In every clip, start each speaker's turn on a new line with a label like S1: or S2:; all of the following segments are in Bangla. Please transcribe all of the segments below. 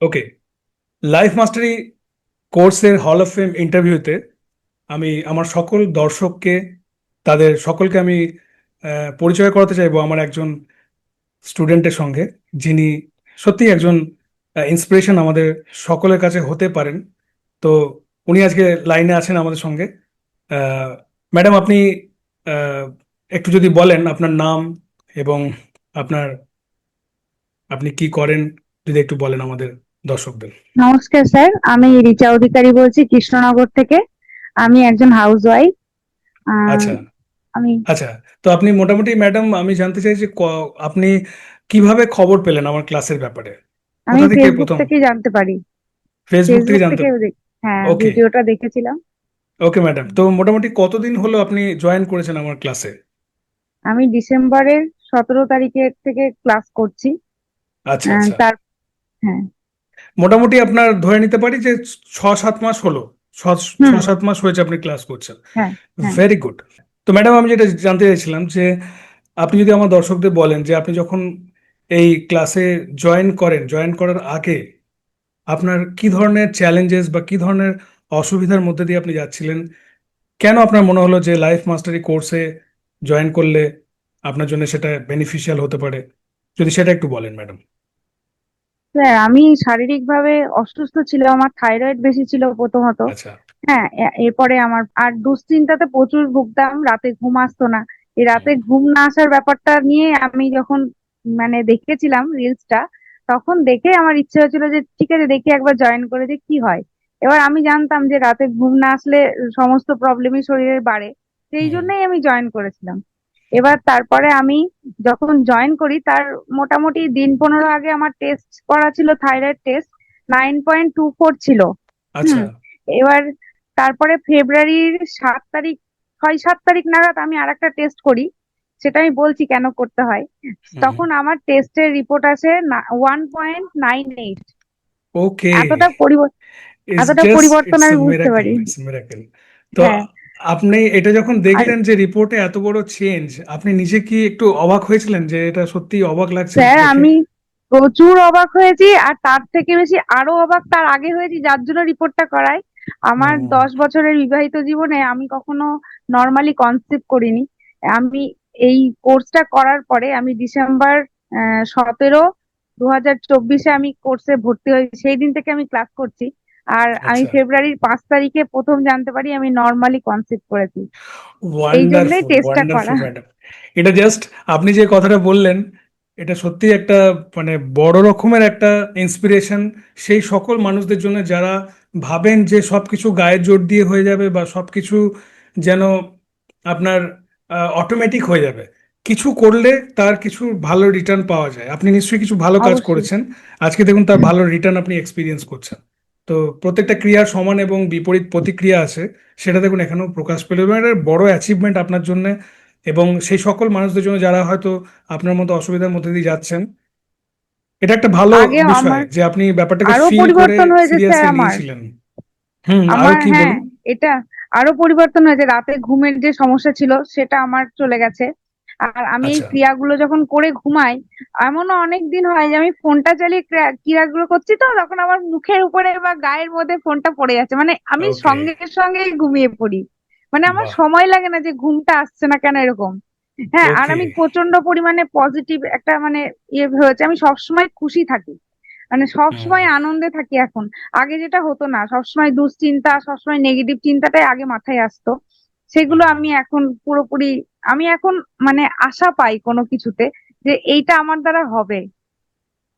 S1: ওকে লাইফ মাস্টারি কোর্সের হল অফ ফেম ইন্টারভিউতে আমি আমার সকল দর্শককে, তাদের সকলকে আমি পরিচয় করাতে চাইব আমার একজন স্টুডেন্টের সঙ্গে, যিনি সত্যি একজন ইন্সপিরেশন আমাদের সকলের কাছে হতে পারেন। তো উনি আজকে লাইনে আছেন আমাদের সঙ্গে। ম্যাডাম আপনি একটু যদি বলেন আপনার নাম এবং আপনার, আপনি কি করেন, যদি একটু বলেন আমাদের। দর্শকদের।
S2: নমস্কার স্যার। আমি রিচা অধিকারী বলছি কৃষ্ণনগর থেকে। আমি একজন হাউস ওয়াইফ
S1: আচ্ছা।
S2: আমি
S1: আচ্ছা তো আপনি মোটামুটি ম্যাডাম আমি জানতে চাই যে আপনি কীভাবে খবর পেলেন আমার ক্লাসের ব্যাপারে?
S2: আমি ফেসবুক থেকে জানতে পারি।
S1: ফেসবুক থেকে জানতে
S2: হ্যাঁ. ভিডিওটা দেখেছিলাম।
S1: ওকে ম্যাডাম তো মোটামুটি কতদিন হলো আপনি জয়েন করেছেন আমার ক্লাসে
S2: আমি ডিসেম্বরের সতেরো তারিখের থেকে ক্লাস করছি।
S1: আচ্ছা আচ্ছা।
S2: তার হ্যাঁ।
S1: মোটামুটি আপনার ধরে নিতে পারি যে ছ সাত মাস হলো। ছ সাত মাস হয়েছে আপনি ক্লাস করছেন।
S2: হ্যাঁ হ্যাঁ।
S1: ভেরি গুড তো ম্যাডাম আমি যেটা জানতে চাইছিলাম যে আপনি যদি আমার দর্শকদের বলেন যে আপনি যখন এই ক্লাসে জয়েন করেন জয়েন করার আগে আপনার কি ধরনের চ্যালেঞ্জেস বা কি ধরনের অসুবিধার মধ্যে দিয়ে আপনি যাচ্ছিলেন? কেন আপনার মনে হলো যে লাইফ মাস্টারি কোর্সে জয়েন করলে আপনার জন্য সেটা বেনিফিশিয়াল হতে পারে? যদি সেটা একটু বলেন ম্যাডাম।
S2: স্যার আমি শারীরিকভাবে অসুস্থ ছিলাম আমার থাইরয়েড বেশি ছিল প্রথমত।
S1: আচ্ছা।
S2: হ্যাঁ এ- এরপরে আমার আর দুশ্চিন্তাতে প্রচুর ভুগতাম রাতে ঘুম আসতো না। এই রাতে ঘুম না আসার ব্যাপারটা নিয়ে আমি যখন মানে দেখেছিলাম রিলসটা তখন দেখে আমার ইচ্ছে হয়েছিল যে ঠিক আছে দেখি একবার জয়েন করে যে কি হয়। এবার আমি জানতাম যে রাতে ঘুম না আসলে সমস্ত প্রবলেমই শরীরের বাড়ে। সেই
S1: হুম।
S2: জন্যই আমি জয়েন করেছিলাম। এবার তারপরে আমি যখন জয়েন করি তার মোটামুটি দিন পনেরো আগে আমার টেস্ট করা ছিল thyroid test nine point two four ছিল।
S1: আচ্ছা।
S2: এবার তারপরে ফেব্রুয়ারির সাত তারিখ ছয় সাত তারিখ নাগাদ আমি আর একটা টেস্ট করি সেটা আমি বলছি কেন করতে হয়। তখন আমার টেস্টের রিপোর্ট আসে one point nine eight
S1: okay
S2: এতটা পরিবর্তন এতটা পরিবর্তন আমি বুঝতে পারি।
S1: তো
S2: হ্যাঁ।
S1: আপনি এটা যখন দেখলেন যে রিপোর্টে এত বড় চেঞ্জ আপনি নিজে কি একটু অবাক হয়েছিলেন যে এটা সত্যি অবাক লাগছে?
S2: স্যার আমি প্রচুর অবাক হয়েছি আর তার থেকে বেশি আরও অবাক তার আগে হয়েছি যার জন্য রিপোর্টটা করাই আমার দশ বছরের বিবাহিত জীবনে আমি কখনো নর্মালি কনসিভ করিনি। আমি এই কোর্সটা করার পরে আমি ডিসেম্বর সতেরো দু হাজার চব্বিশে আমি কোর্সে ভর্তি হয়েছি। সেই দিন থেকে আমি ক্লাস করছি। আর আমি
S1: আচ্ছা।
S2: ফেব্রুয়ারির পাঁচ তারিখে প্রথম জানতে পারি আমি নর্মালি কনসিভ করেছি। এই জন্যই টেস্টটা করা।
S1: এটা জাস্ট আপনি যে কথাটা বললেন এটা সত্যি একটা মানে বড় রকমের একটা ইন্সপিরেশন সেই সকল মানুষদের জন্য যারা ভাবেন যে সবকিছু গায়ে জোর দিয়ে হয়ে যাবে বা সবকিছু যেন আপনার অটোমেটিক হয়ে যাবে কিছু করলে তার কিছু ভালো রিটার্ন পাওয়া যায়। আপনি নিশ্চয়ই কিছু ভালো কাজ করেছেন। আজকে দেখুন তার ভালো রিটার্ন আপনি এক্সপিরিয়েন্স করছেন। তো প্রত্যেকটা ক্রিয়ার সমান এবং বিপরীত প্রতিক্রিয়া আছে সেটা দেখুন এখানেও প্রকাশ পেল এবং এটা বড় অ্যাচিভমেন্ট আপনার জন্য এবং সেই সকল মানুষদের জন্য যারা হয়তো আপনার মতো অসুবিধার মধ্যে দিয়ে যাচ্ছেন এটা একটা ভালো বিষয় যে আপনি ব্যাপারটাকে ফিল করে সিরিয়াসলি। নিয়েছিলেন। হুম
S2: আরও
S1: কি
S2: হ্যাঁ
S1: বলুন
S2: এটা আরও পরিবর্তন হয়েছে। রাতে ঘুমের যে সমস্যা ছিল সেটা আমার চলে গেছে। আর আমি এই
S1: আচ্ছা।
S2: ক্রিয়াগুলো যখন করে ঘুমাই এমনও অনেক দিন হয় যে আমি ফোনটা চালিয়ে ক্রিয়া- ক্রিয়াগুলো করছি তো তখন আমার মুখের উপরে বা গায়ের মধ্যে ফোনটা পড়ে যাচ্ছে। মানে আমি সঙ্গে সঙ্গে ঘুমিয়ে পড়ি। মানে আমার সময় লাগে না যে ঘুমটা আসছে না কেন এরকম। হ্যাঁ আর আমি প্রচণ্ড পরিমাণে পজিটিভ একটা মানে ইয়ে হয়েছে আমি সবসময় খুশি থাকি। মানে সবসময়। আনন্দে থাকি এখন। আগে যেটা হতো না সবসময় দুশ্চিন্তা সবসময় নেগেটিভ চিন্তাটাই আগে মাথায় আসতো। সেগুলো আমি এখন পুরোপুরি আমি এখন মানে আশা পাই কোনো কিছুতে যে এইটা আমার দ্বারা হবে।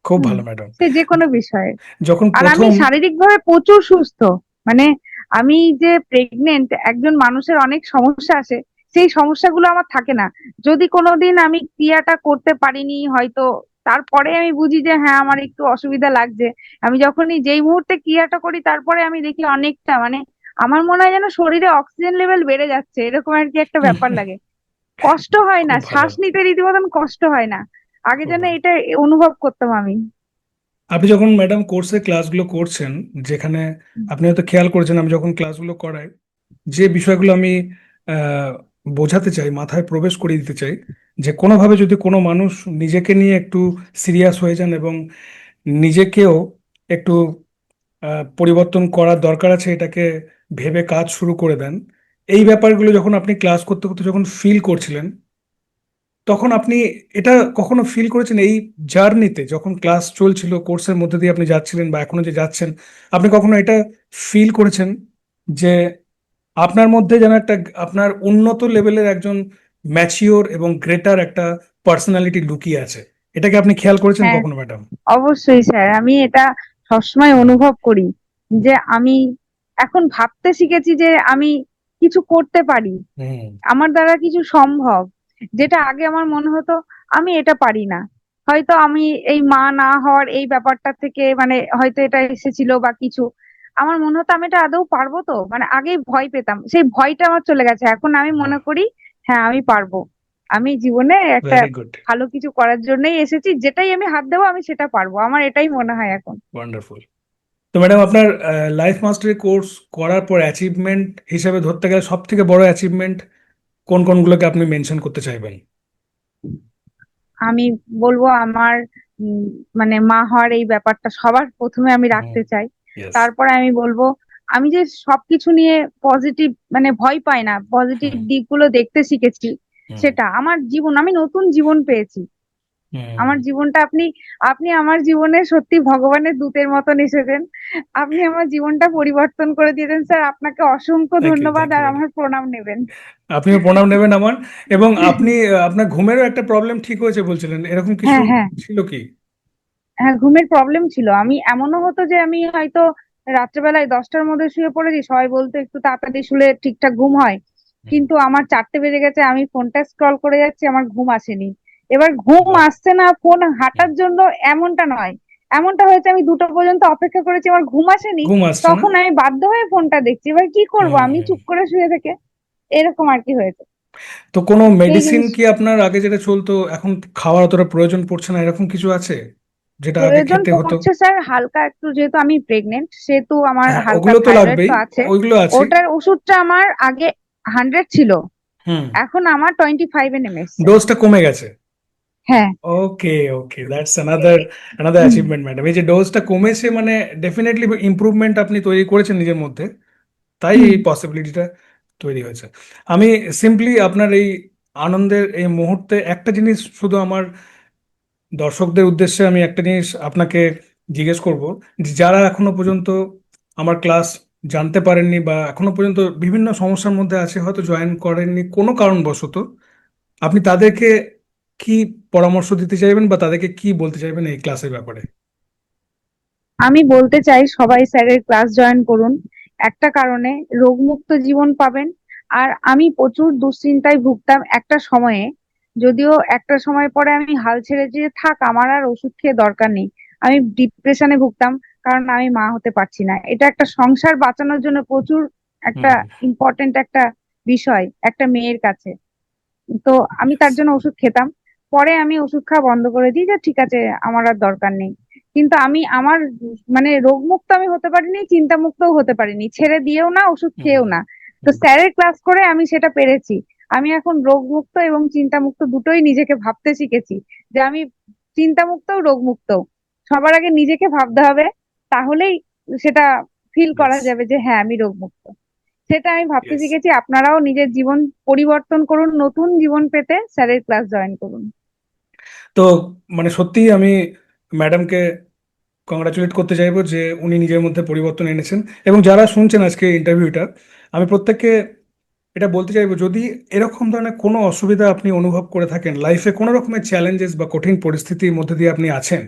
S1: খুব ভালো ম্যাডাম।
S2: সে যে কোনো বিষয়ে।
S1: যখন
S2: আর আমি
S1: প্রথম
S2: শারীরিকভাবে প্রচুর সুস্থ। মানে আমি যে প্রেগনেন্ট একজন মানুষের অনেক সমস্যা আসে সেই সমস্যাগুলো আমার থাকে না। যদি কোনোদিন আমি ক্রিয়াটা করতে পারিনি হয়তো তারপরে আমি বুঝি যে হ্যাঁ আমার একটু অসুবিধা লাগছে। আমি যখনই যেই মুহূর্তে ক্রিয়াটা করি তারপরে আমি দেখি অনেকটা মানে আমার মনে হয় যেন শরীরে অক্সিজেন লেভেল বেড়ে যাচ্ছে এরকম আর কি একটা ব্যাপার লাগে। কষ্ট হয় না শ্বাস নিতে রীতিমতন কষ্ট হয় না। আগে যেন এটা অনুভব করতাম আমি।
S1: আপনি যখন ম্যাডাম কোর্সে ক্লাসগুলো করছেন যেখানে আপনি হয়তো খেয়াল করেছেন আমি যখন ক্লাসগুলো করাই যে বিষয়গুলো আমি বোঝাতে চাই মাথায় প্রবেশ করিয়ে দিতে চাই যে কোনোভাবে যদি কোনো মানুষ নিজেকে নিয়ে একটু সিরিয়াস হয়ে যান এবং নিজেকেও একটু পরিবর্তন করার দরকার আছে এটাকে ভেবে কাজ শুরু করে দেন। এই ব্যাপারগুলো যখন আপনি ক্লাস করতে করতে যখন ফিল করছিলেন তখন আপনি এটা কখনো ফিল করেছেন? এই জার্নিতে যখন ক্লাস চলছিল কোর্সের মধ্যে দিয়ে আপনি যাচ্ছিলেন বা এখনও যে যাচ্ছেন আপনি কখনো এটা ফিল করেছেন যে আপনার মধ্যে যেন একটা আপনার উন্নত লেভেলের একজন ম্যাচিওর এবং গ্রেটার একটা পার্সোনালিটি লুকিয়ে আছে? এটাকে আপনি খেয়াল করেছেন
S2: হ্যাঁ।
S1: কখনো ম্যাডাম
S2: অবশ্যই স্যার আমি এটা সবসময় অনুভব করি যে আমি এখন ভাবতে শিখেছি যে আমি কিছু করতে পারি। আমার দ্বারা কিছু সম্ভব যেটা আগে আমার মনে হতো আমি এটা পারি না। হয়তো আমি এই মা না হওয়ার এই ব্যাপারটা থেকে মানে হয়তো এটা এসেছিল বা কিছু আমার মনে হতো আমি এটা আদৌ পারব তো? মানে আগেই ভয় পেতাম। সেই ভয়টা আমার চলে গেছে। এখন আমি মনে করি হ্যাঁ আমি পারব। আমি জীবনে একটা ভালো কিছু করার জন্যই এসেছি যেটাই আমি হাত দেবো আমি সেটা পারব। আমার এটাই মনে হয় এখন।
S1: ওয়ান্ডারফুল তো ম্যাডাম আপনার লাইফ মাস্টারি কোর্স করার পর অ্যাচিভমেন্ট হিসেবে ধরতে গেলে সব থেকে বড় অ্যাচিভমেন্ট কোন কোনগুলোকে আপনি মেনশন করতে চাইবেন?
S2: আমি বলব আমার মানে মা হওয়ার এই ব্যাপারটা সবার প্রথমে আমি রাখতে চাই। তারপরে আমি বলব আমি যে সবকিছু নিয়ে পজিটিভ মানে ভয় পাই না পজিটিভ দিকগুলো দেখতে শিখেছি সেটা। আমার জীবন আমি নতুন জীবন পেয়েছি। আমার জীবনটা আপনি আপনি আমার জীবনে সত্যি ভগবানের দূতের মতন এসেছেন। আপনি আমার জীবনটা পরিবর্তন করে দিয়েছেন স্যার। আপনাকে অসংখ্য ধন্যবাদ আর আমার প্রণাম নেবেন।
S1: আপনিও প্রণাম নেবেন আমার। এবং আপনি আপনার ঘুমেরও একটা প্রবলেম ঠিক হয়েছে বলছিলেন। এরকম কিছু
S2: হ্যাঁ হ্যাঁ।
S1: ছিল কি?
S2: হ্যাঁ ঘুমের প্রবলেম ছিল। আমি এমনও হতো যে আমি হয়তো রাত্রেবেলায় দশটার মধ্যে শুয়ে পড়েছি। সবাই বলতো একটু তাড়াতাড়ি শুলে ঠিকঠাক ঘুম হয়। কিন্তু আমার চারটে বেজে গেছে আমি ফোনটা স্ক্রল করে যাচ্ছি আমার ঘুম আসেনি। এবার ঘুম আসছে না ফোন হাঁটার জন্য এমনটা নয়। এমনটা হয়েছে আমি দুটো পর্যন্ত অপেক্ষা করেছি আমার ঘুম আসেনি তখন আমি বাধ্য হয়ে ফোনটা দেখছি। এবার কি করব? আমি চুপ করে শুয়ে থেকে এরকম আর কি হয়েছে।
S1: তো কোনো মেডিসিন কি আপনার আগে যেটা চলতো এখন খাওয়ার অতটা প্রয়োজন পড়ছে না? এরকম কিছু আছে? যেটা আগে খেতে হতো?
S2: পড়ছে স্যার হালকা একটু যেহেতু আমি প্রেগনেন্ট সেহেতু আমার
S1: হ্যাঁ
S2: হালকা
S1: ওগুলো তো লাগবেই। ওইগুলো আছে।
S2: ওটার ওষুধটা আমার আগে হান্ড্রেড ছিল। এখন আমার টোয়েন্টি ফাইভে নেমে এসছে।
S1: ডোজটা কমে গেছে?
S2: হ্যাঁ।
S1: Okay okay that's another another achievement madam এই যে ডোজটা কমেছে মানে ডেফিনেটলি ইমপ্রুভমেন্ট আপনি তৈরি করেছেন নিজের মধ্যে। তাই এই পসিবিলিটিটা তৈরি হয়েছে। আমি সিম্পলি আপনার এই আনন্দের এই মুহূর্তে একটা জিনিস শুধু আমার দর্শকদের উদ্দেশ্যে আমি একটা জিনিস আপনাকে জিজ্ঞেস করব যারা এখনও পর্যন্ত আমার ক্লাস জানতে পারেননি বা এখনও পর্যন্ত বিভিন্ন সমস্যার মধ্যে আছে, হয়তো জয়েন করেননি কোনো কারণবশত। আপনি তাদেরকে কি পরামর্শ দিতে চাইবেন বা তাদেরকে কি বলতে চাইবেন এই ক্লাসের ব্যাপারে?
S2: আমি বলতে চাই সবাই স্যারের ক্লাস জয়েন করুন। একটা কারণে রোগমুক্ত জীবন পাবেন। আর আমি প্রচুর দুশ্চিন্তায় ভুগতাম একটা সময়ে। যদিও একটা সময় পরে আমি হাল ছেড়ে যে থাক, আমার আর ওষুধ খেয়ে দরকার নেই। আমি ডিপ্রেশনে ভুগতাম। কারণ আমি মা হতে পারছি না। এটা একটা সংসার বাঁচানোর জন্য প্রচুর একটা ইম্পর্টেন্ট একটা বিষয় একটা মেয়ের কাছে। তো আমি তার জন্য ওষুধ খেতাম। পরে আমি ওষুধ খাওয়া বন্ধ করে দিই যে ঠিক আছে আমার আর দরকার নেই। কিন্তু আমি আমার মানে রোগমুক্ত আমি হতে পারিনি চিন্তা মুক্তও হতে পারিনি। ছেড়ে দিয়েও না ওষুধ খেয়েও না। তো স্যারের ক্লাস করে আমি সেটা পেরেছি। আমি এখন রোগমুক্ত এবং চিন্তামুক্ত দুটোই নিজেকে ভাবতে শিখেছি যে আমি চিন্তামুক্ত রোগমুক্ত। সবার আগে নিজেকে ভাবতে হবে। তাহলেই সেটা ফিল করা যাবে যে হ্যাঁ আমি রোগমুক্ত। সেটা আমি ভাবতে শিখেছি। আপনারাও নিজের জীবন পরিবর্তন করুন নতুন জীবন পেতে স্যারের ক্লাস জয়েন করুন।
S1: তো মানে সত্যিই আমি ম্যাডামকে কংগ্রাচুলেট করতে চাইব যে উনি নিজের মধ্যে পরিবর্তন এনেছেন। এবং যারা শুনছেন আজকে ইন্টারভিউটা আমি প্রত্যেককে এটা বলতে চাইব যদি এরকম ধরনের কোনো অসুবিধা আপনি অনুভব করে থাকেন লাইফে কোনো রকমের চ্যালেঞ্জেস বা কঠিন পরিস্থিতির মধ্যে দিয়ে আপনি আছেন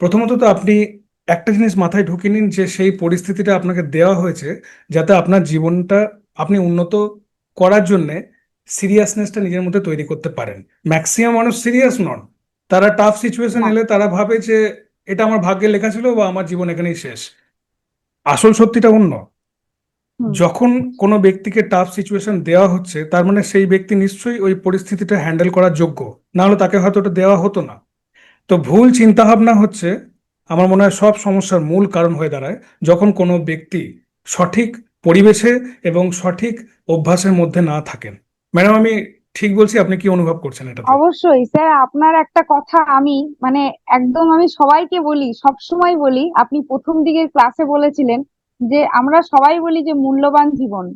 S1: প্রথমত তো আপনি একটা জিনিস মাথায় ঢুকিয়ে নিন যে সেই পরিস্থিতিটা আপনাকে দেওয়া হয়েছে যাতে আপনার জীবনটা আপনি উন্নত করার জন্যে সিরিয়াসনেসটা নিজের মধ্যে তৈরি করতে পারেন। ম্যাক্সিমাম মানুষ সিরিয়াস নন। তারা টাফ সিচুয়েশন এলে তারা ভাবে যে এটা আমার ভাগ্যে লেখা ছিল বা আমার জীবন এখানেই শেষ। আসল সত্যিটা অন্য। যখন কোনো ব্যক্তিকে টাফ সিচুয়েশন দেওয়া হচ্ছে তার মানে সেই ব্যক্তি নিশ্চয়ই ওই পরিস্থিতিটা হ্যান্ডেল করার যোগ্য। না হলে তাকে হয়তো ওটা দেওয়া হতো না। তো ভুল চিন্তাভাবনা হচ্ছে আমার মনে হয় সব সমস্যার মূল কারণ হয়ে দাঁড়ায় যখন কোনো ব্যক্তি সঠিক পরিবেশে এবং সঠিক অভ্যাসের মধ্যে না থাকেন। ম্যাডাম, আমি ঠিক বলছি, আপনি কি অনুভব করছেন এটাতে?
S2: অবশ্যই, স্যার, আপনার একটা কথা আমি মানে একদম আমি সবাইকে বলি সব সময় বলি, আপনি প্রথম দিকের ক্লাসে বলেছিলেন যে, আমরা সবাই বলি যে, মূল্যবান জীবন।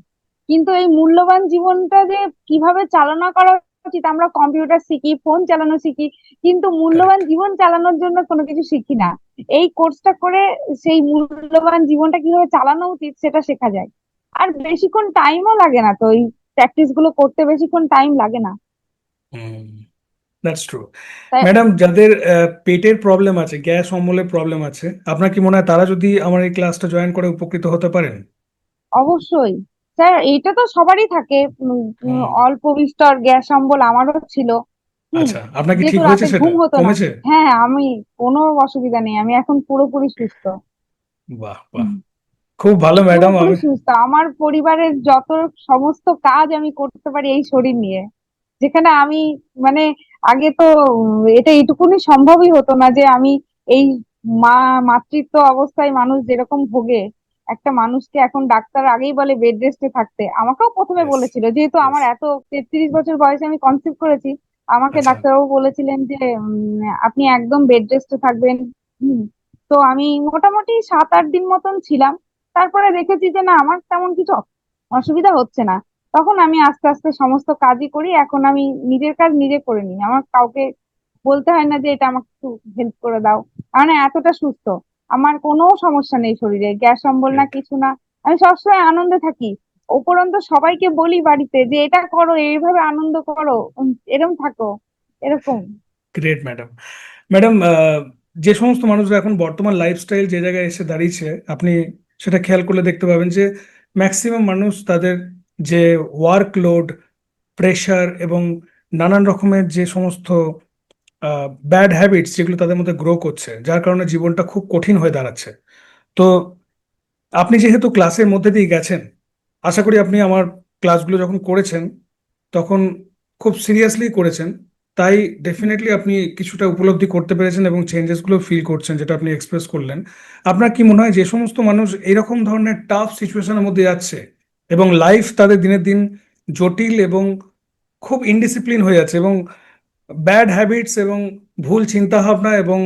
S2: কিন্তু এই মূল্যবান জীবনটা যে কীভাবে চালনা করা উচিত আমরা কম্পিউটার শিখি ফোন চালানো শিখি কিন্তু মূল্যবান জীবন চালানোর জন্য কোনো কিছু শিখি না। এই কোর্সটা করে সেই মূল্যবান জীবনটা কীভাবে চালানো উচিত সেটা শেখা যায়। আর বেশিক্ষণ টাইমও লাগে না তো এই প্র্যাকটিসগুলো করতে বেশিক্ষণ টাইম লাগে না।
S1: দ্যাটস ট্রু ম্যাডাম যাদের পেটের প্রবলেম আছে গ্যাস অম্বলের প্রবলেম আছে আপনার কি মনে হয় তারা যদি আমার এই ক্লাসটা জয়েন করে উপকৃত হতে পারেন?
S2: অবশ্যই। স্যার এইটা তো সবারই থাকে। অল্প বিস্তর গ্যাস অম্বল আমারও ছিল।
S1: আচ্ছা আপনার কি ঠিক হয়েছে সেটা?
S2: না।
S1: কমেছে?
S2: হ্যাঁ আমি কোনো অসুবিধা নেই। আমি এখন পুরোপুরি সুস্থ।
S1: বাহ বাহ। খুব ভালো ম্যাডাম আমি
S2: সুস্থ। আমার পরিবারের যত সমস্ত কাজ আমি করতে পারি এই শরীর নিয়ে যেখানে আমি মানে আগে তো এটা এইটুকুনি সম্ভবই হতো না যে আমি এই মা মাতৃত্ব অবস্থায় মানুষ যেরকম ভোগে একটা মানুষকে এখন ডাক্তার আগেই বলে বেড রেস্টে থাকতে। আমাকেও প্রথমে বলেছিল যেহেতু আমার এত তেত্রিশ বছর বয়সে আমি কনসিভ করেছি আমাকে
S1: আচ্ছা।
S2: ডাক্তারবাবু বলেছিলেন যে উম, আপনি একদম বেড রেস্টে থাকবেন। হুম তো আমি মোটামুটি সাত আট দিন মতন ছিলাম। তারপরে দেখেছি যে না আমার তেমন কিছু অসুবিধা হচ্ছে না। তখন আমি আস্তে আস্তে সমস্ত কাজই করি এখন আমি নিজের কাজ নিজে করে নিই। আমার কাউকে বলতে হয় না যে এটা আমাকে একটু হেল্প করে দাও। মানে এতটা সুস্থ। আমার কোনো সমস্যা নেই শরীরে গ্যাস অম্বল না কিছু না। আমি সবসময় আনন্দে থাকি। উপরন্তু সবাইকে বলি বাড়িতে যে এটা করো এইভাবে আনন্দ করো এরম থাকো এরকম।
S1: গ্রেট ম্যাডাম ম্যাডাম যে সমস্ত মানুষরা এখন বর্তমান লাইফস্টাইল যে জায়গায় এসে দাঁড়িয়েছে আপনি সেটা খেয়াল করলে দেখতে পাবেন যে ম্যাক্সিমাম মানুষ তাদের যে ওয়ার্কলোড প্রেশার এবং নানান রকমের যে সমস্ত ব্যাড হ্যাবিটস যেগুলো তাদের মধ্যে গ্রো করছে, যার কারণে জীবনটা খুব কঠিন হয়ে দাঁড়াচ্ছে। তো আপনি যেহেতু ক্লাসের মধ্যে দিয়ে গেছেন, আশা করি আপনি আমার ক্লাসগুলো যখন করেছেন, তখন খুব সিরিয়াসলি করেছেন। তাই ডেফিনেটলি আপনি কিছুটা উপলব্ধি করতে পেরেছেন এবং চেঞ্জেসগুলো ফিল করছেন যেটা আপনি এক্সপ্রেস করলেন। আপনার কি মনে হয় যে সমস্ত মানুষ এরকম ধরনের টাফ সিচুয়েশনের মধ্যে যাচ্ছে এবং লাইফ তাদের দিনের দিন জটিল এবং খুব ইনডিসিপ্লিন হয়ে যাচ্ছে এবং ব্যাড হ্যাবিটস এবং ভুল চিন্তাভাবনা এবং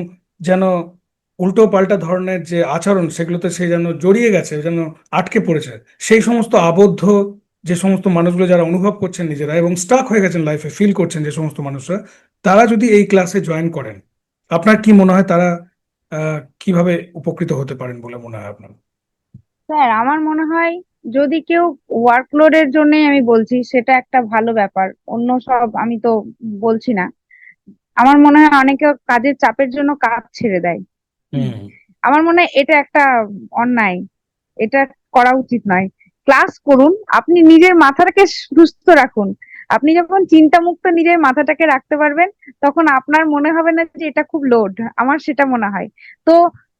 S1: যেন উল্টো পাল্টা ধরনের যে আচরণ, সেগুলোতে সে যেন জড়িয়ে গেছে, যেন আটকে পড়েছে, সেই সমস্ত আবদ্ধ যে সমস্ত মানুষগুলো যারা অনুভব করছেন নিজেরা এবং স্টাক হয়ে গেছেন লাইফে ফিল করছেন যে সমস্ত মানুষরা, তারা যদি এই ক্লাসে জয়েন করেন, আপনার কি মনে হয় তারা কীভাবে উপকৃত হতে পারেন বলে মনে হয় আপনার?
S2: স্যার আমার মনে হয় যদি কেউ ওয়ার্কলোডের জন্য আমি বলছি সেটা একটা ভালো ব্যাপার। অন্য সব আমি তো বলছি না। আমার মনে হয় অনেকে কাজের চাপের জন্য কাজ ছেড়ে দেয়। আমার মনে হয় এটা একটা অন্যায়। এটা করা উচিত নয়। ক্লাস করুন আপনি নিজের মাথাটাকে সুস্থ রাখুন। আপনি যখন চিন্তামুক্ত নিজের মাথাটাকে রাখতে পারবেন তখন আপনার মনে হবে না যে এটা খুব লোড আমার সেটা মনে হয়। তো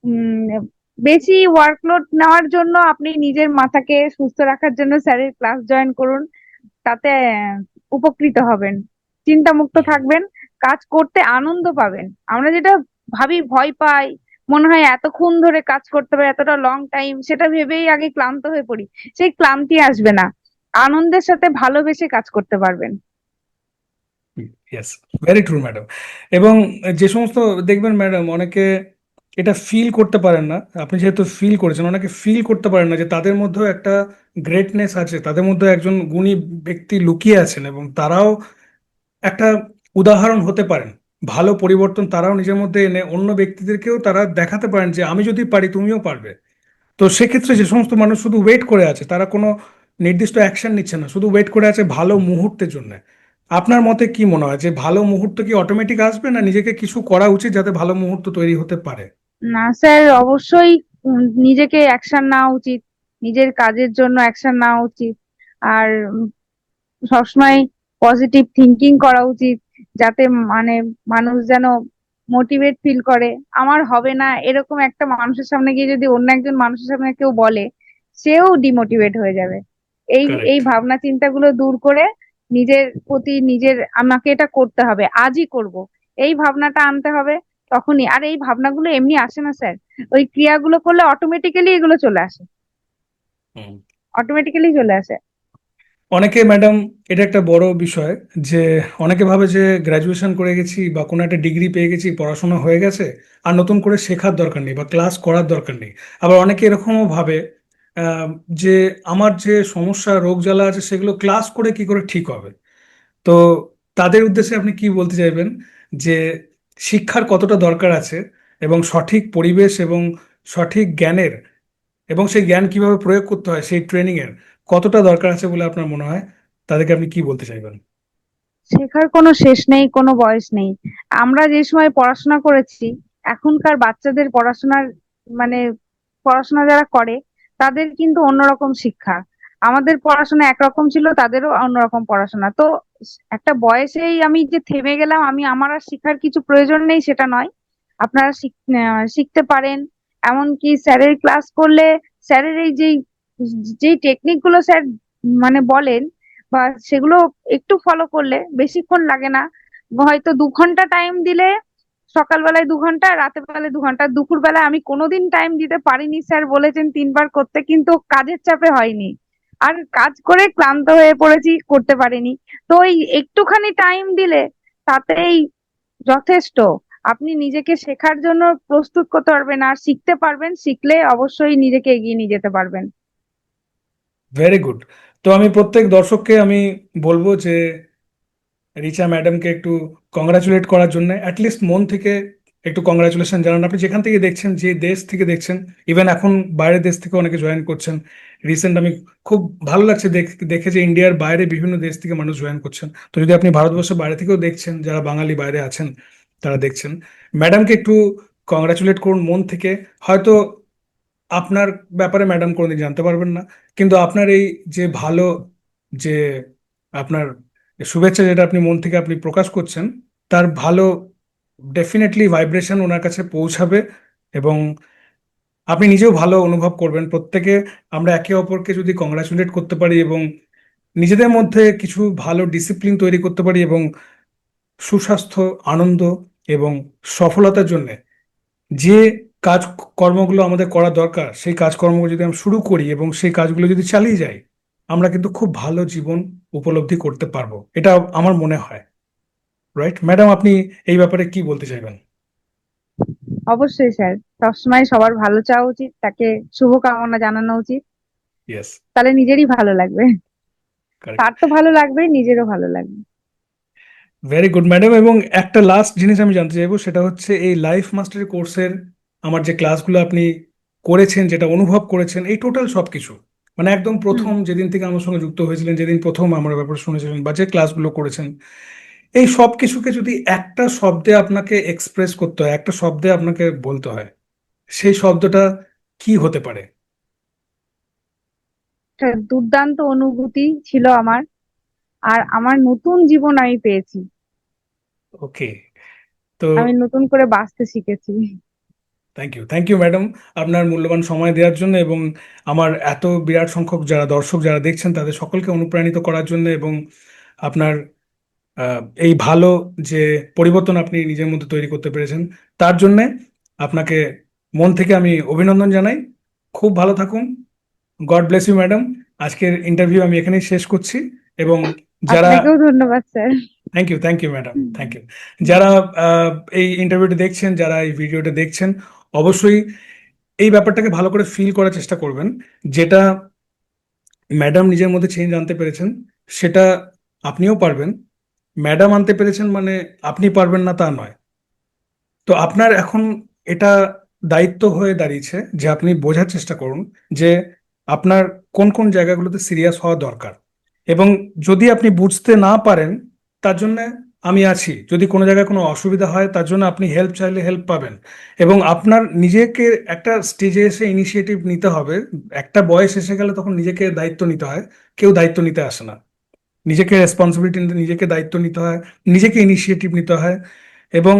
S2: উম বেশি ওয়ার্কলোড নেওয়ার জন্য আপনি নিজের মাথাকে সুস্থ রাখার জন্য স্যারের ক্লাস জয়েন করুন। তাতে উপকৃত হবেন। চিন্তামুক্ত থাকবেন, কাজ করতে আনন্দ পাবেন। আমরা যেটা ভাবি ভয় পাই, মনে হয় এতক্ষণ ধরে কাজ করতে হবে, এতটা লং টাইম সেটা ভেবেই আগে ক্লান্ত হয়ে পড়ি। সেই ক্লান্তি আসবে না। আনন্দের সাথে ভালোবেসে কাজ করতে পারবেন।
S1: ইয়েস ভেরি ট্রু ম্যাডাম এবং যে সমস্ত, দেখবেন ম্যাডাম অনেকে এটা ফিল করতে পারেন না। আপনি যেহেতু ফিল করেছেন, অনেকে ফিল করতে পারেন না যে তাদের মধ্যেও একটা গ্রেটনেস আছে, তাদের মধ্যে একজন গুণী ব্যক্তি লুকিয়ে আছেন এবং তারাও একটা উদাহরণ হতে পারেন। ভালো পরিবর্তন তারাও নিজের মধ্যে এনে অন্য ব্যক্তিদেরকেও তারা দেখাতে পারেন যে আমি যদি পারি, তুমিও পারবে। তো সেক্ষেত্রে যে সমস্ত মানুষ শুধু ওয়েট করে আছে, তারা কোনো নির্দিষ্ট অ্যাকশন নিচ্ছে না, শুধু ওয়েট করে আছে ভালো মুহূর্তের জন্য। আপনার মতে কি মনে হয়? যে ভালো মুহূর্ত কি অটোমেটিক আসবে না নিজেকে কিছু করা উচিত যাতে ভালো মুহূর্ত তৈরি হতে পারে?
S2: না স্যার অবশ্যই নিজেকে অ্যাকশন নেওয়া উচিত নিজের কাজের জন্য অ্যাকশন নেওয়া উচিত আর সবসময় পজিটিভ থিঙ্কিং করা উচিত যাতে মানে মানুষ যেন মোটিভেট ফিল করে। আমার হবে না এরকম একটা মানুষের সামনে গিয়ে যদি অন্য একজন মানুষের সামনে কেউ বলে সেও ডিমোটিভেট হয়ে যাবে। এই এই ভাবনা চিন্তাগুলো দূর করে নিজের প্রতি নিজের আমাকে এটা করতে হবে আজই করব। এই ভাবনাটা আনতে হবে তখনই। আর এই ভাবনাগুলো এমনি আসে না স্যার। ওই ক্রিয়াগুলো করলে অটোমেটিক্যালি এগুলো চলে আসে।
S1: হুম।
S2: অটোমেটিক্যালি চলে আসে।
S1: অনেকে ম্যাডাম এটা একটা বড় বিষয় যে অনেকে ভাবে যে গ্র্যাজুয়েশন করে গেছি বা কোনো একটা ডিগ্রি পেয়ে গেছি পড়াশোনা হয়ে গেছে আর নতুন করে শেখার দরকার নেই বা ক্লাস করার দরকার নেই। আবার অনেকে এরকমও ভাবে যে আমার যে সমস্যা রোগ জ্বালা আছে সেগুলো ক্লাস করে কি করে ঠিক হবে? তো তাদের উদ্দেশ্যে আপনি কি বলতে চাইবেন? যে শিক্ষার কতটা দরকার আছে এবং সঠিক পরিবেশ এবং সঠিক জ্ঞানের এবং সেই জ্ঞান কীভাবে প্রয়োগ করতে হয়, সেই ট্রেনিং এর কতটা দরকার আছে বলে আপনার মনে হয়? তাদেরকে আপনি কি বলতে চাইবেন?
S2: শেখার কোনো শেষ নেই, কোনো বয়স নেই। আমরা যে সময় পড়াশোনা করেছি, এখনকার বাচ্চাদের পড়াশোনার মানে পড়াশোনা যারা করে, তাদের কিন্তু অন্যরকম শিক্ষা। আমাদের পড়াশোনা একরকম ছিল, তাদেরও অন্যরকম পড়াশোনা। তো একটা বয়সেই আমি যে থেমে গেলাম, আমি আমার আর শিখার কিছু প্রয়োজন নেই, সেটা নয়। আপনারা শিখ- শিখতে পারেন। এমনকি স্যারের ক্লাস করলে, স্যারের এই যেই যেই টেকনিকগুলো স্যার মানে বলেন, বা সেগুলো একটু ফলো করলে বেশিক্ষণ লাগে না। হয়তো দু ঘণ্টা টাইম দিলে সকালবেলায় দু ঘণ্টা রাতের বেলায় দু ঘণ্টা দুপুর বেলায় আমি কোনোদিন টাইম দিতে পারিনি, স্যার বলেছেন তিনবার করতে, কিন্তু কাজের চাপে হয়নি। আর কাজ করে ক্লান্ত হয়ে পড়েছি, করতে পারিনি। তো ওই একটুখানি টাইম দিলে তাতেই যথেষ্ট। আপনি নিজেকে শেখার জন্য প্রস্তুত করতে পারবেন, আর শিখতে পারবেন, শিখলে অবশ্যই নিজেকে এগিয়ে নিয়ে যেতে পারবেন।
S1: ভেরি গুড তো আমি প্রত্যেক দর্শককে আমি বলব যে, রিচা ম্যাডামকে একটু কংগ্রাচুলেট করার জন্য অ্যাটলিস্ট মন থেকে একটু কংগ্রাচুলেশন জানান। আপনি যেখান থেকে দেখছেন, যে দেশ থেকে দেখছেন ইভেন এখন বাইরের দেশ থেকে অনেকে জয়েন করছেন। রিসেন্ট আমি খুব ভালো লাগছে দেখ- যে ইন্ডিয়ার বাইরে বিভিন্ন দেশ থেকে মানুষ জয়েন করছেন। তো যদি আপনি ভারতবর্ষের বাইরে থেকেও দেখছেন, যারা বাঙালি বাইরে আছেন, তারা দেখছেন। ম্যাডামকে একটু কংগ্রাচুলেট করুন মন থেকে। হয়তো আপনার ব্যাপারে ম্যাডাম কোনোদিন জানতে পারবেন না, কিন্তু আপনার এই যে ভালো, যে আপনার শুভেচ্ছা যেটা আপনি মন থেকে আপনি প্রকাশ করছেন, তার ভালো ডেফিনেটলি ভাইব্রেশন ওনার কাছে পৌঁছাবে এবং আপনি নিজেও ভালো অনুভব করবেন। প্রত্যেকে, আমরা একে অপরকে যদি কংগ্রাচুলেট করতে পারি এবং নিজেদের মধ্যে কিছু ভালো ডিসিপ্লিন তৈরি করতে পারি এবং সুস্বাস্থ্য, আনন্দ এবং সফলতার জন্য যে কাজ কর্মগুলো আমাদের করা দরকার, সেই কাজকর্মগুলো যদি আমরা শুরু করি এবং সেই কাজগুলো যদি চালিয়ে যাই, আমরা কিন্তু খুব ভালো জীবন উপলব্ধি করতে পারব। এটা আমার মনে হয়। রাইট ম্যাডাম আপনি এই ব্যাপারে কি বলতে চাইবেন?
S2: অবশ্যই স্যার। সবসময় সবার ভালো চাওয়া উচিত তাকে শুভকামনা জানানো উচিত। তাহলে নিজেরই ভালো লাগবে। তার তো ভালো লাগবে নিজেরও ভালো লাগবে।
S1: ভেরি গুড ম্যাডাম এবং একটা লাস্ট জিনিস আমি জানতে চাইব সেটা হচ্ছে এই লাইফ মাস্টারি কোর্সের আমার যে ক্লাসগুলো আপনি করেছেন যেটা অনুভব করেছেন এই টোটাল সবকিছু। মানে একদম প্রথম যেদিন থেকে আমার সঙ্গে যুক্ত হয়েছিলেন যেদিন প্রথম আমার ব্যাপারে শুনেছিলেন বা যে ক্লাসগুলো করেছেন এই সব কিছুকে যদি একটা শব্দে আপনাকে এক্সপ্রেস করতে হয় একটা শব্দে আপনাকে বলতে হয় সেই শব্দটা কি হতে পারে?
S2: দুর্দান্ত অনুভূতি ছিল আমার আর আমার নতুন জীবন আমি পেয়েছি।
S1: ওকে তো
S2: আমি নতুন করে বাঁচতে শিখেছি।
S1: Thank you thank you madam আপনার মূল্যবান সময় দেওয়ার জন্য এবং আমার এত বিরাট সংখ্যক যারা দর্শক যারা দেখছেন তাদের সকলকে অনুপ্রাণিত করার জন্য এবং আপনার এই ভালো যে পরিবর্তন আপনি নিজের মধ্যে তৈরি করতে পেরেছেন তার জন্যে আপনাকে মন থেকে আমি অভিনন্দন জানাই। খুব ভালো থাকুন। God bless you madam. আজকের ইন্টারভিউ আমি এখানেই শেষ করছি এবং যারা
S2: ধন্যবাদ sir.
S1: Thank you thank you madam. Thank you যারা এই ইন্টারভিউটা দেখছেন যারা এই ভিডিওটা দেখছেন অবশ্যই এই ব্যাপারটাকে ভালো করে ফিল করার চেষ্টা করবেন। যেটা ম্যাডাম নিজের মধ্যে চেঞ্জ আনতে পেরেছেন সেটা আপনিও পারবেন। ম্যাডাম আনতে পেরেছেন মানে আপনি পারবেন না তা নয়। তো আপনার এখন এটা দায়িত্ব হয়ে দাঁড়িয়েছে যে আপনি বোঝার চেষ্টা করুন যে আপনার কোন কোন জায়গাগুলোতে সিরিয়াস হওয়া দরকার। এবং যদি আপনি বুঝতে না পারেন, তার জন্য আমি আছি। যদি কোনো জায়গায় কোনো অসুবিধা হয়, তার জন্য আপনি হেল্প চাইলে হেল্প পাবেন। এবং আপনার নিজেকে একটা স্টেজে এসে ইনিশিয়েটিভ নিতে হবে। একটা বয়স এসে গেলে তখন নিজেকে দায়িত্ব নিতে হয়, কেউ দায়িত্ব নিতে আসে না। নিজেকে রেসপন্সিবিলিটি নিজেকে দায়িত্ব নিতে হয়, নিজেকে ইনিশিয়েটিভ নিতে হয় এবং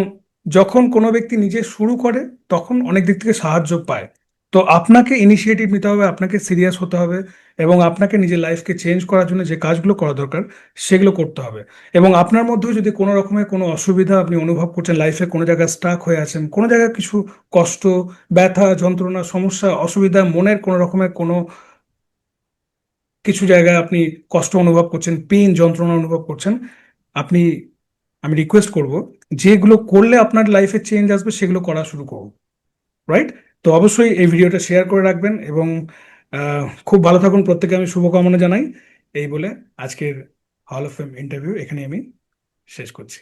S1: যখন কোনো ব্যক্তি নিজে শুরু করে, তখন অনেক দিক থেকে সাহায্য পায়। তো আপনাকে ইনিশিয়েটিভ নিতে হবে, আপনাকে সিরিয়াস হতে হবে এবং আপনাকে নিজের লাইফকে চেঞ্জ করার জন্য যে কাজগুলো করা দরকার, সেগুলো করতে হবে। এবং আপনার মধ্যেও যদি কোনো রকমের কোনো অসুবিধা আপনি অনুভব করছেন লাইফে কোনো জায়গায় স্টাক হয়ে আছেন, কোনো জায়গায় কিছু কষ্ট, ব্যথা, যন্ত্রণা, সমস্যা, অসুবিধা, মনের কোনো রকমের কোনো কিছু জায়গায় আপনি কষ্ট অনুভব করছেন, পেন যন্ত্রণা অনুভব করছেন, আপনি, আমি রিকোয়েস্ট করব যেগুলো করলে আপনার লাইফে চেঞ্জ আসবে সেগুলো করা শুরু করুন রাইট তো অবশ্যই এই ভিডিওটা শেয়ার করে রাখবেন এবং খুব ভালো থাকুন। প্রত্যেকে আমি শুভকামনা জানাই। এই বলে আজকের হল অফ ফেম ইন্টারভিউ এখানে আমি শেষ করছি।